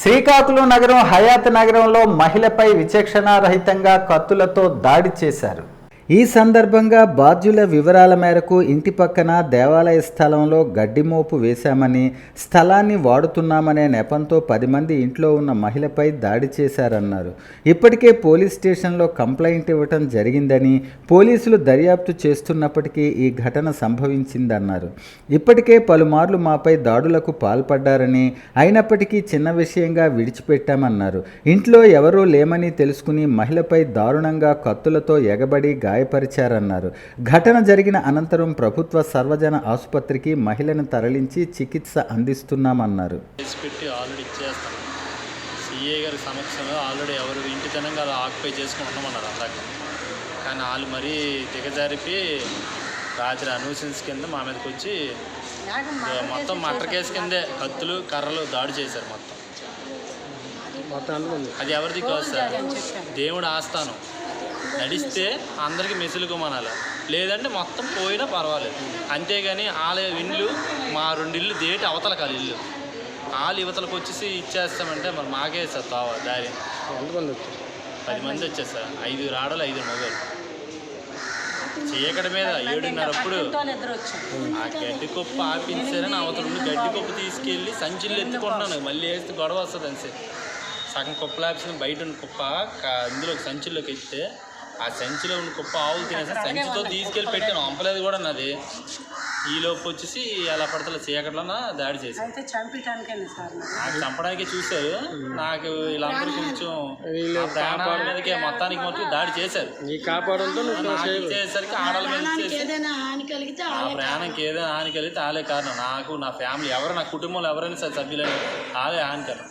శ్రీకాకుళం నగరం హయాత్ నగరంలో మహిళపై విచక్షణారహితంగా కత్తులతో దాడి చేశారు. ఈ సందర్భంగా బాధ్యుల వివరాల మేరకు ఇంటి పక్కన దేవాలయ స్థలంలో గడ్డిమోపు వేశామని స్థలాన్ని వాడుతున్నామనే నెపంతో పది మంది ఇంట్లో ఉన్న మహిళపై దాడి చేశారన్నారు. ఇప్పటికే పోలీస్ స్టేషన్లో కంప్లైంట్ ఇవ్వటం జరిగిందని పోలీసులు దర్యాప్తు చేస్తున్నప్పటికీ ఈ ఘటన సంభవించిందన్నారు. ఇప్పటికే పలుమార్లు మాపై దాడులకు పాల్పడ్డారని అయినప్పటికీ చిన్న విషయంగా విడిచిపెట్టామన్నారు. ఇంట్లో ఎవరూ లేమని తెలుసుకుని మహిళపై దారుణంగా కత్తులతో ఎగబడి గాయపరిచారన్నారు. ఘటన జరిగిన అనంతరం ప్రభుత్వ సర్వజన ఆసుపత్రికి మహిళను తరలించి చికిత్స అందిస్తున్నామన్నారు. సిఏ గారి సమక్షంలో ఆల్రెడీ ఎవరు ఇంటి తినంగా అలా ఆక్యుపై చేసుకుని ఉండమన్నారు అందాక కానీ వాళ్ళు మరీ దిగజారిపి రాత్రి అనూసెన్స్ కింద మా మీదకి వచ్చి మొత్తం మటర్ కేసు కిందే కత్తులు కర్రలు దాడి చేశారు మొత్తం. అది ఎవరిది కాదు సార్. దేవుడు ఆస్థానం. నడిస్తే అందరికి మెసులుకోమనాలి. లేదంటే మొత్తం పోయినా పర్వాలేదు. అంతేగాని వాళ్ళ ఇల్లు మా రెండు ఇల్లు దేటి అవతల కాదు ఇల్లు. వాళ్ళు యువతలకు వచ్చేసి ఇచ్చేస్తామంటే మరి మాకే సార్ తావ దారి. ఎంతమంది వచ్చారు? పది మంది వచ్చారు సార్. ఐదు ఆడలు ఐదు మగలు చీకటి మీద ఏడున్నర అప్పుడు ఆ గడ్డి కుప్ప ఆపించారని అవతల నుండి గడ్డి కుప్ప తీసుకెళ్ళి సంచులు ఎత్తుకుంటున్నాను. మళ్ళీ వేస్తే గొడవ వస్తుంది అని సగం కుప్పలు ఆపించిన బయట ఉన్న కుప్ప ఇందులో సంచుల్లోకి ఎత్తే ఆ సంచిలో ఉన్న కుప్ప ఆవులు తినేసి సంచితో తీసుకెళ్ళి పెట్టాను. అంపలేదు కూడా నాది. ఈ లోపు వచ్చేసి అలా పడతల చీకట్లోన దాడి మరి? నాకు చంపడానికి చూశారు. నాకు వీళ్ళందరూ కొంచెం ఆ ప్రాణాల మీదకే మొత్తానికి మొత్తం దాడి చేశారు. ఆడల మీద హాని కలిగితే ఆ ప్రాణానికి ఏదైనా హాని కలిగితే ఆలే కారణం. నాకు నా ఫ్యామిలీ ఎవరు నా కుటుంబంలో ఎవరైనా సరే సభ్యులైన ఆలే హానికరం